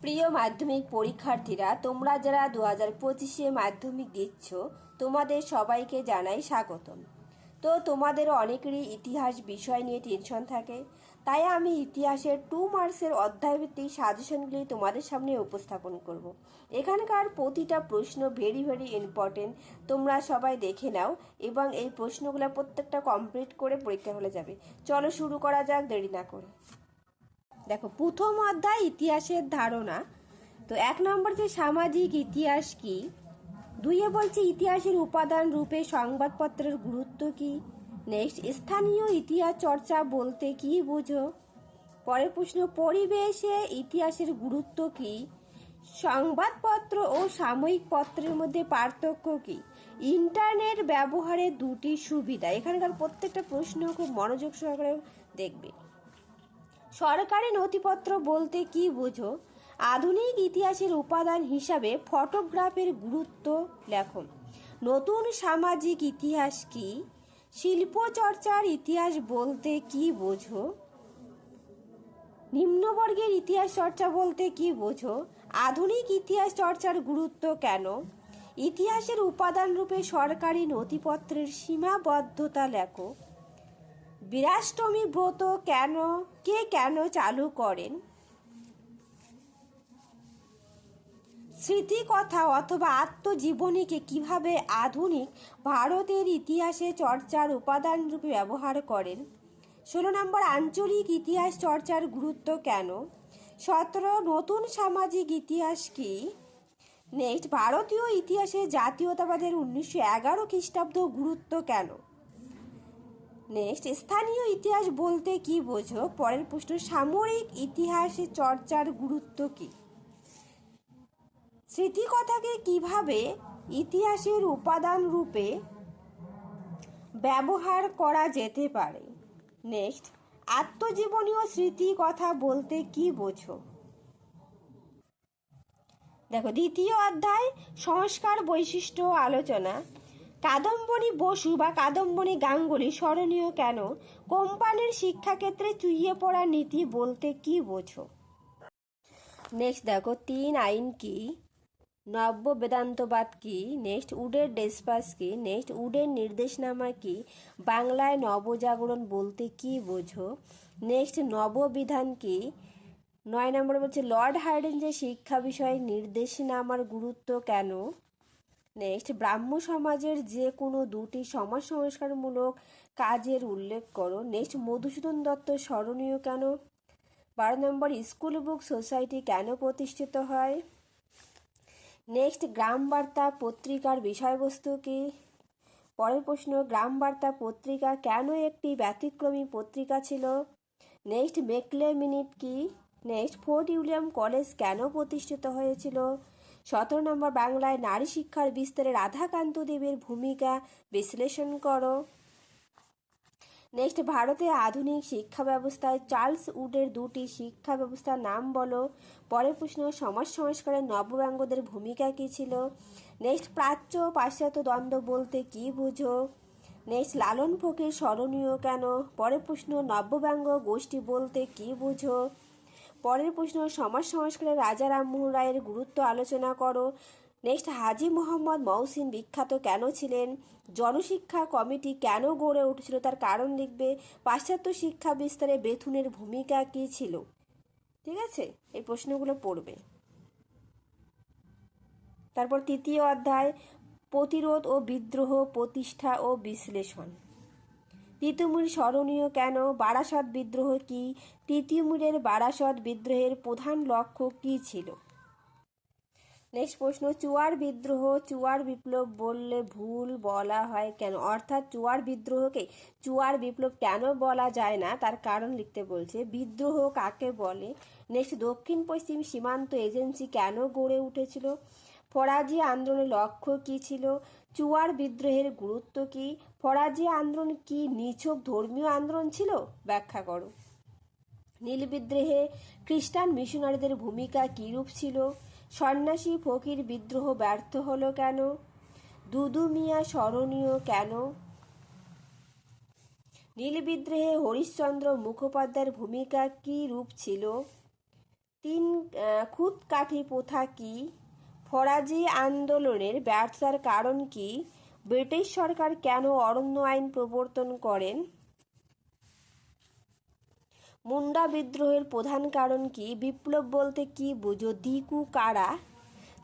প্রিয় মাধ্যমিক পরীক্ষার্থীরা, তোমরা যারা দু হাজার পঁচিশে মাধ্যমিক দিচ্ছ, তোমাদের সবাইকে জানাই স্বাগতম। তো তোমাদের অনেকেরই ইতিহাস বিষয় নিয়ে টেনশন থাকে, তাই আমি ইতিহাসের টু মার্কসের অধ্যায়ভিত্তিক সাজেশনগুলি তোমাদের সামনে উপস্থাপন করব। এখানকার প্রতিটা প্রশ্ন ভেরি ভেরি ইম্পর্টেন্ট তোমরা সবাই দেখে নাও এবং এই প্রশ্নগুলো প্রত্যেকটা কমপ্লিট করে পরীক্ষা হলে যাবে। চলো শুরু করা যাক, দেরি না করে। দেখো, প্রথম অধ্যায় ইতিহাসের ধারণা। তো এক নম্বর যে সামাজিক ইতিহাস কি? দুইয়ে বলছে ইতিহাসের উপাদান রূপে সংবাদপত্রের গুরুত্ব কি? নেক্সট, স্থানীয় ইতিহাস চর্চা বলতে কি বুঝো? পরের প্রশ্ন, পরিবেশে ইতিহাসের গুরুত্ব কি? সংবাদপত্র ও সাময়িক পত্রের মধ্যে পার্থক্য কি? ইন্টারনেট ব্যবহারের দুটি সুবিধা। এখানকার প্রত্যেকটা প্রশ্ন খুব মনোযোগ সহকারে দেখবে। সরকারি নথিপত্র বলতে কি বোঝো? আধুনিক ইতিহাসের উপাদান হিসাবে ফটোগ্রাফের গুরুত্ব লেখো। নতুন সামাজিক ইতিহাস কি? শিল্পচর্চার ইতিহাস বলতে কি বোঝো? নিম্নবর্গের ইতিহাস চর্চা বলতে কি বোঝো? আধুনিক ইতিহাস চর্চার গুরুত্ব কেন? ইতিহাসের উপাদান রূপে সরকারি নথিপত্রের সীমাবদ্ধতা লেখো। বীরাষ্টমী ব্রত কেন, কে কেন চালু করেন? স্মৃতিকথা অথবা আত্মজীবনীকে কীভাবে আধুনিক ভারতের ইতিহাসে চর্চার উপাদান রূপে ব্যবহার করেন? ষোলো নম্বর, আঞ্চলিক ইতিহাস চর্চার গুরুত্ব কেন? সতেরো, নতুন সামাজিক ইতিহাস কি? নেক্সট, ভারতীয় ইতিহাসে জাতীয়তাবাদের উনিশশো এগারো খ্রিস্টাব্দ গুরুত্ব কেন? নেক্সট স্থানীয় ইতিহাস বলতে কি বোঝো? পরের প্রশ্ন, সামরিক ইতিহাসে চর্চার গুরুত্ব কি? স্মৃতিকথাকে কীভাবে ইতিহাসের উপাদান রূপে ব্যবহার করা যেতে পারে? নেক্সট আত্মজীবনীয় স্মৃতি কথা বলতে কি বোঝো? দেখো, দ্বিতীয় অধ্যায়, সংস্কার বৈশিষ্ট্য আলোচনা। কাদম্বনী বসু বা কাদম্বনী গাঙ্গুলি স্মরণীয় কেন? কোম্পানির শিক্ষাক্ষেত্রে চুইয়ে পড়া নীতি বলতে কি বোঝো? নেক্সট দেখো, তিন আইন কি? নব্য বেদান্তবাদ কি? নেক্সট উডের ডেসপাস কি? নেক্সট উডের নির্দেশনামা কি? বাংলায় নবজাগরণ বলতে কি বোঝো? নেক্সট নববিধান কি? নয় নম্বর বলছে, লর্ড হার্ডেন যে শিক্ষা বিষয়ে নির্দেশনামার গুরুত্ব কেন? নেক্সট, ব্রাহ্ম সমাজের যে কোনো দুটি সমাজ সংস্কারমূলক কাজের উল্লেখ করো। নেক্সট, মধুসূদন দত্ত স্মরণীয় কেন? বারো নম্বর, স্কুল বুক সোসাইটি কেন প্রতিষ্ঠিত হয়? নেক্সট গ্রাম বার্তা পত্রিকার বিষয়বস্তু কি? পরের প্রশ্ন গ্রাম বার্তা পত্রিকা কেন একটি ব্যতিক্রমী পত্রিকা ছিল? নেক্সট মেকলে মিনিট কি? নেক্সট, ফোর্ট উইলিয়াম কলেজ কেন প্রতিষ্ঠিত হয়েছিল? সতেরো নম্বর বাংলায় নারী শিক্ষার বিস্তারে রাধাকান্ত দেবের ভূমিকা বিশ্লেষণ করো। নেক্সট, ভারতে আধুনিক শিক্ষা ব্যবস্থায় চার্লস উডের দুটি শিক্ষা ব্যবস্থার নাম বলো। পরের প্রশ্ন, সমাজ সংস্কারের নবব্যঙ্গদের ভূমিকা কী ছিল? নেক্সট, প্রাচ্য পাশ্চাত্য দ্বন্দ্ব বলতে কি বুঝো? নেক্সট, লালন ফকির স্মরণীয় কেন? পরের প্রশ্ন নব্যব্যঙ্গ গোষ্ঠী বলতে কি বুঝো? পরের প্রশ্ন, সমাজ সংস্কারের রাজা রামমোহন রায়ের গুরুত্ব আলোচনা করো। নেক্সট, হাজি মোহাম্মদ মহসিন বিখ্যাত কেন ছিলেন? জনশিক্ষা কমিটি কেন গড়ে উঠেছিল? তার কারণ লিখবে, পাশ্চাত্য শিক্ষা বিস্তারে বেথুনের ভূমিকা কী ছিল? ঠিক আছে? এই প্রশ্নগুলো পড়বে। তারপর তৃতীয় অধ্যায়, প্রতিরোধ ও বিদ্রোহ প্রতিষ্ঠা ও বিশ্লেষণ। তিতুমির স্মরণীয় কেন? বারাসত বিদ্রোহ কি? তিতুমিরের বারাসত বিদ্রোহের প্রধান লক্ষ্য কী ছিল? নেক্সট প্রশ্ন, চুয়ার বিদ্রোহ, চুয়ার বিপ্লব বললে ভুল বলা হয় কেন? অর্থাৎ চুয়ার বিদ্রোহকে চুয়ার বিপ্লব কেন বলা যায় না? তার কারণ লিখতে বলছে, বিদ্রোহ কাকে বলে? নেক্সট, দক্ষিণ পশ্চিম সীমান্ত এজেন্সি কেন গড়ে উঠেছিল? ফরাজি আন্দোলনের লক্ষ্য কী ছিল? চুয়ার বিদ্রোহের গুরুত্ব কি? ফরাজি আন্দোলন কি নিছক ধর্মীয় আন্দোলন ছিল? ব্যাখ্যা করো। নীল বিদ্রোহে খ্রিস্টান মিশনারিদের ভূমিকা কীরূপ ছিল? সন্ন্যাসী ফকির বিদ্রোহ ব্যর্থ হলো কেন? দুদু মিয়া স্মরণীয় কেন? নীল বিদ্রোহে হরিশ্চন্দ্র মুখোপাধ্যায়ের ভূমিকা কী রূপ ছিল? তিন খুদকাঠি প্রথা কি? ফরাজি আন্দোলনের ব্যর্থতার কারণ কি? ব্রিটিশ সরকার কেন অরণ্য আইন প্রবর্তন করেন? মুন্ডা বিদ্রোহের প্রধান কারণ কি? বিপ্লব বলতে কি বোঝো? দিকু কারা?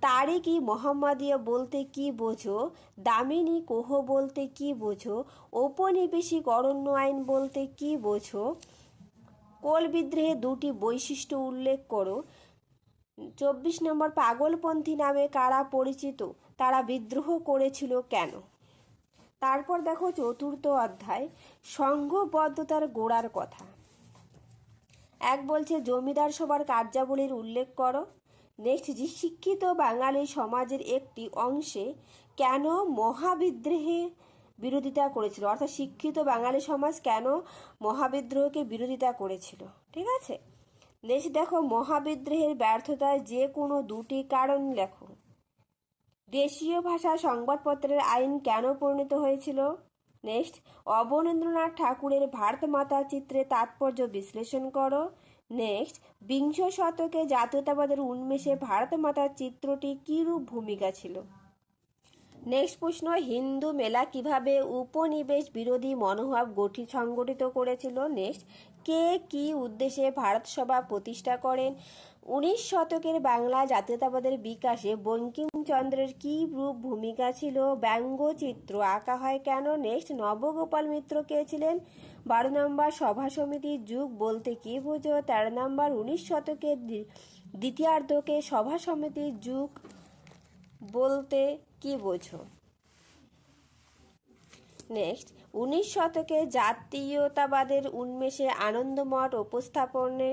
তারিকি মোহাম্মদিয়া বলতে কি বোঝো? দামিনী কোহ বলতে কি বোঝো? ঔপনিবেশিক অরণ্য আইন বলতে কি বোঝো? কোল বিদ্রোহে দুটি বৈশিষ্ট্য উল্লেখ করো। চব্বিশ নম্বর পাগলপন্থী নামে কারা পরিচিত, তারা বিদ্রোহ করেছিল কেন? তারপর দেখো চতুর্থ অধ্যায় সংঘবদ্ধতার গোড়ার কথা। এক বলছে, জমিদার সভার কার্যাবলীর উল্লেখ করো। নেক্সট, যে শিক্ষিত বাঙালি সমাজের একটি অংশে কেন মহাবিদ্রোহে বিরোধিতা করেছিল? অর্থাৎ শিক্ষিত বাঙালি সমাজ কেন মহাবিদ্রোহকে বিরোধিতা করেছিল? ঠিক আছে? নেক্সট দেখো, মহাবিদ্রোহের ব্যর্থতায় যে কোনো দুটি কারণ লেখো। দেশীয় ভাষা সংবাদপত্রের আইন কেন পরিণত হয়েছিল? নেক্সট, অবনীন্দ্রনাথ ঠাকুরের ভারত মাতা চিত্রে তাৎপর্য বিশ্লেষণ করো। নেক্সট, বিংশ শতকে জাতীয়তাবাদের উন্মেষে ভারত মাতার চিত্রটি কীরূপ ভূমিকা ছিল? নেক্সট প্রশ্ন, হিন্দু মেলা কীভাবে উপনিবেশ বিরোধী মনোভাব গঠি সংগঠিত করেছিল? নেক্সট কে কি উদ্দেশ্যে ভারত সভা প্রতিষ্ঠা করেন? উনিশ শতকের বাংলা জাতীয়তাবাদের বিকাশে বঙ্কিমচন্দ্রের কি রূপ ভূমিকা ছিল? ব্যঙ্গচিত্র আঁকা হয় কেন? নেক্সট, নবগোপাল মিত্র কে ছিলেন? বারো নম্বর সভা সমিতির যুগ বলতে কি বোঝো? তেরো নম্বর উনিশ শতকের দ্বিতীয়ার্ধকে সভা সমিতির যুগ বলতে কি বোঝো? নেক্সট উনিশ শতকে জাতীয়তাবাদের উন্মেষে আনন্দমঠ উপস্থাপনে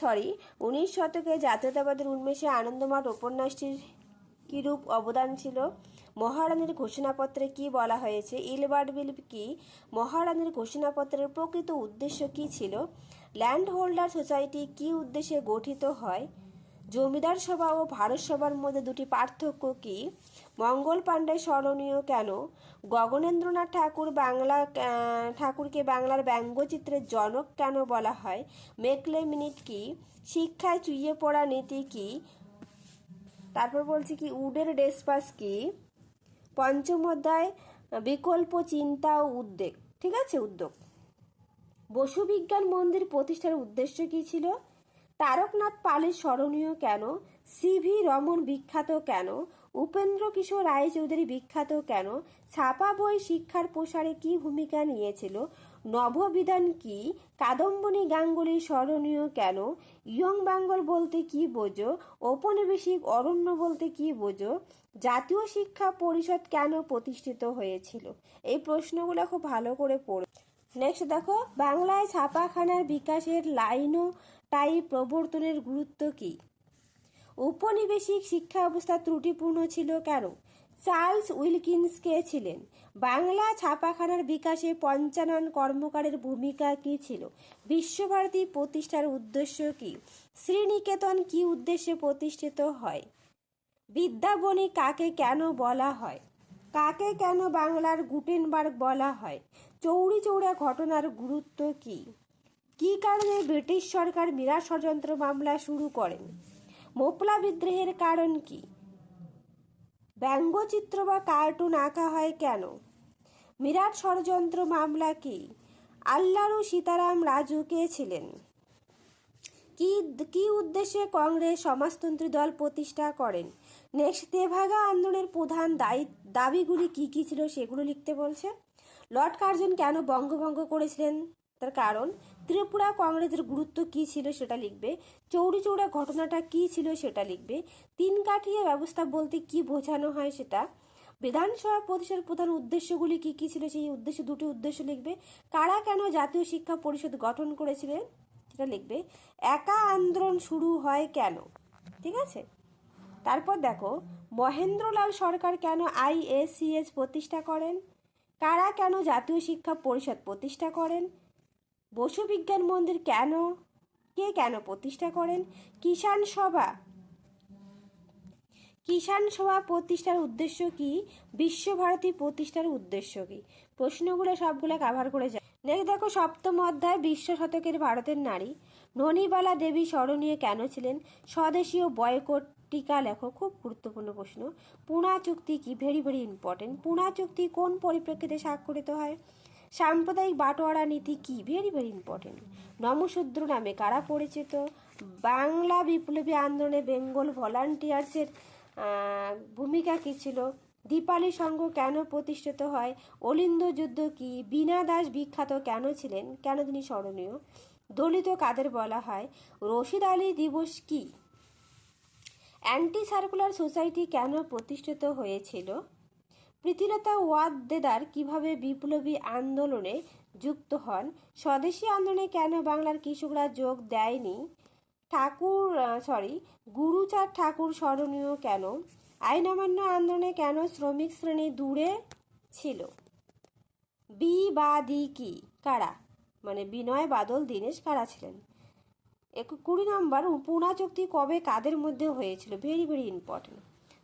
সরি উনিশ শতকে জাতীয়তাবাদের উন্মেষে আনন্দমঠ উপন্যাসটির কীরূপ অবদান ছিল? মহারানীর ঘোষণাপত্রে কি বলা হয়েছে? ইলবার্ট বিল কি? মহারানীর ঘোষণাপত্রের প্রকৃত উদ্দেশ্য কি ছিল? ল্যান্ড হোল্ডার সোসাইটি কি উদ্দেশ্যে গঠিত হয়? জমিদার সভা ও ভারত সভার মধ্যে দুটি পার্থক্য কি? মঙ্গল পাণ্ডে স্মরণীয় কেন? গগনেন্দ্রনাথ ঠাকুর বাংলা ঠাকুরকে বাংলার ব্যঙ্গচিত্রের জনক কেন বলা হয়? মেকলে মিনিট কি? শিক্ষায় চুইয়ে পড়া নীতি কি? তারপর বলছি কি, উডের ডেসপাস কি? পঞ্চম অধ্যায়, বিকল্প চিন্তা ও উদ্বেগ। ঠিক আছে, উদ্যোগ। বসু বিজ্ঞান মন্দির প্রতিষ্ঠার উদ্দেশ্য কি ছিল? তারকনাথ পালের স্মরণীয় কেন? সিভি রমন বিখ্যাত কেন? উপেন্দ্র কিশোর রায়চৌধুরী বিখ্যাত কেন? ছাপা বই শিক্ষার প্রসারে কি ভূমিকা নিয়েছিল? নববিধান কি? কাদম্বনী গাঙ্গুলি স্মরণীয় কেন? ইয়ং বেঙ্গল বলতে কি বোঝো? ঔপনিবেশিক অরণ্য বলতে কি বোঝো? জাতীয় শিক্ষা পরিষদ কেন প্রতিষ্ঠিত হয়েছিল? এই প্রশ্নগুলো খুব ভালো করে পড়ো। নেক্সট দেখো, বাংলায় ছাপাখানার বিকাশের লাইনও টাই প্রবর্তনের গুরুত্ব কী? উপনিবেশিক শিক্ষা ব্যবস্থা ত্রুটিপূর্ণ ছিল কেন? চার্লস উইলকিন্স কে ছিলেন? বাংলা ছাপাখানার বিকাশে পঞ্চানন কর্মকারের ভূমিকা কী ছিল? বিশ্বভারতী প্রতিষ্ঠার উদ্দেশ্য কী? শ্রীনিকেতন কি উদ্দেশ্যে প্রতিষ্ঠিত হয়? বিদ্যাবণী কাকে কেন বলা হয়? কাকে কেন বাংলার গুটেনবার্গ বলা হয়? চৌরি চৌড়া ঘটনার গুরুত্ব কী? কী কারণে ব্রিটিশ সরকার মীরা ষড়যন্ত্র মামলা শুরু করেন? মোপলা বিদ্রোহের কারণ কি? ব্যঙ্গচিত্র বা কার্টুন আঁকা হয় কেন? মিরাট ষড়যন্ত্র মামলা কি? আল্লারু সীতারাম রাজু কে ছিলেন? কি কি উদ্দেশ্যে কংগ্রেস সমাজতন্ত্রী দল প্রতিষ্ঠা করেন? নেক্সট তেভাগা আন্দোলনের প্রধান দায়ী দাবিগুলি কি কি ছিল সেগুলো লিখতে বলছে। লর্ড কার্জন কেন বঙ্গভঙ্গ করেছিলেন? তার কারণ, ত্রিপুরা কংগ্রেসের গুরুত্ব কি ছিল সেটা লিখবে, চৌরি চৌড়া ঘটনাটা কি ছিল সেটা লিখবে, তিন কাঠিয়া ব্যবস্থা বলতে কি বোঝানো হয় সেটা, বিধানসভা প্রতিষ্ঠার প্রধান উদ্দেশ্যগুলি কি কি ছিল সেই উদ্দেশ্য, দুটি উদ্দেশ্য লিখবে, কারা কেন জাতীয় শিক্ষা পরিষদ গঠন করেছিলেন সেটা লিখবে, একা আন্দোলন শুরু হয় কেন? ঠিক আছে? তারপর দেখো, মহেন্দ্রলাল সরকার কেন আইএসসিএস প্রতিষ্ঠা করেন? কারা কেন জাতীয় শিক্ষা পরিষদ প্রতিষ্ঠা করেন? বসু বিজ্ঞান মন্দির কেন? কে কেন প্রতিষ্ঠা করেন? কিষাণ সভা। কিষাণ সভা প্রতিষ্ঠার উদ্দেশ্য কি? বিশ্বভারতী প্রতিষ্ঠার উদ্দেশ্য কি? প্রশ্নগুলো সবগুলো কাভার করে যায় নেক্সট দেখো, সপ্তম অধ্যায়, বিশ্ব শতকের ভারতের নারী। ননীবালা দেবী স্মরণীয় কেন ছিলেন? স্বদেশীয় বয়কট টিকা লেখো, খুব গুরুত্বপূর্ণ প্রশ্ন। পুনা চুক্তি কি ভেরি ভেরি ইম্পর্টেন্ট পুনা চুক্তি কোন পরিপ্রেক্ষিতে স্বাক্ষরিত হয়? সাম্প্রদায়িক বাটোয়ারা নীতি কি ভেরি ভেরি ইম্পর্টেন্ট নমশূদ্র নামে কারা পরিচিত? বাংলা বিপ্লবী আন্দোলনে বেঙ্গল ভলান্টিয়ার্সের ভূমিকা কী ছিল? দীপালি সংঘ কেন প্রতিষ্ঠিত হয়? অলিন্দ যুদ্ধ কি? বীণা দাস বিখ্যাত কেন ছিলেন? কেন তিনি স্মরণীয়? দলিত কাদের বলা হয়? রশিদ আলী দিবস কি? অ্যান্টি সার্কুলার সোসাইটি কেন প্রতিষ্ঠিত হয়েছিল? প্রীতিলতা ওয়াদ্দেদার কীভাবে বিপ্লবী আন্দোলনে যুক্ত হন? স্বদেশী আন্দোলনে কেন বাংলার কৃষকরা যোগ দেয়নি? ঠাকুর সরি গুরুচাঁদ ঠাকুর স্মরণীয় কেন? আইন অমান্য আন্দোলনে কেন শ্রমিক শ্রেণি দূরে ছিল? বি বা দি কি? কারা? মানে বিনয় বাদল, দীনেশ কারা ছিলেন? কুড়ি নম্বর, পুনা চুক্তি কবে কাদের মধ্যে হয়েছিল? ভেরি ভেরি ইম্পর্টেন্ট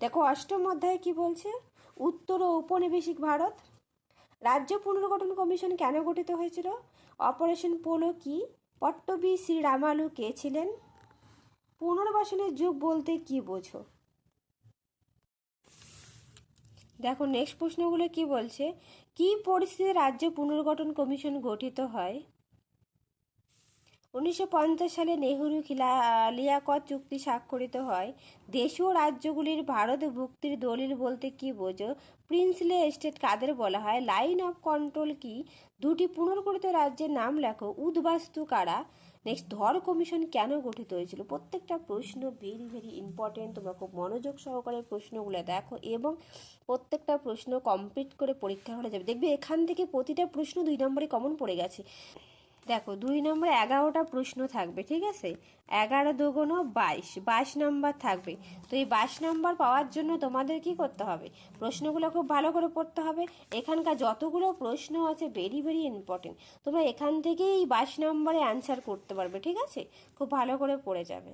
দেখো, অষ্টম অধ্যায়ে কি বলছে? উত্তর ও ঔপনিবেশিক ভারত। রাজ্য পুনর্গঠন কমিশন কেন গঠিত হয়েছিল? অপারেশন পোলো কি? পট্টবী শ্রী রামালু কে ছিলেন? পুনর্বাসনের যুগ বলতে কি বোঝো? দেখো নেক্সট প্রশ্নগুলো কি বলছে? কি পরিস্থিতিতে রাজ্য পুনর্গঠন কমিশন গঠিত হয়? উনিশশো পঞ্চাশ সালে নেহরু খিলা লিয়াকত চুক্তি স্বাক্ষরিত হয়। দেশীয় রাজ্যগুলির ভারত ভুক্তির দলিল বলতে কি বোঝো? প্রিন্সলে এস্টেট কাদের বলা হয়? লাইন অফ কন্ট্রোল কি? দুটি পুনর্গঠিত রাজ্যের নাম লেখো। উদ্বাস্তু কারা? নেক্সট, ধর কমিশন কেন গঠিত হয়েছিল? প্রত্যেকটা প্রশ্ন ভেরি ভেরি ইম্পর্টেন্ট তোমরা খুব মনোযোগ সহকারে প্রশ্নগুলো দেখো এবং প্রত্যেকটা প্রশ্ন কমপ্লিট করে পরীক্ষা হলে যাবে। দেখবে এখান থেকে প্রতিটা প্রশ্ন দুই নম্বরে কমন পড়ে গেছে। দেখো, দুই নম্বরে এগারোটা প্রশ্ন থাকবে, ঠিক আছে? এগারো দুগুণ বাইশ বাইশ নম্বর থাকবে। তো এই বাইশ নম্বর পাওয়ার জন্য তোমাদের কি করতে হবে? প্রশ্নগুলো খুব ভালো করে পড়তে হবে। এখানকার যতগুলো প্রশ্ন আছে ভেরি ভেরি ইম্পর্টেন্ট তোমরা এখান থেকেই এই বাইশ নম্বরে অ্যান্সার করতে পারবে, ঠিক আছে? খুব ভালো করে পড়ে যাবে।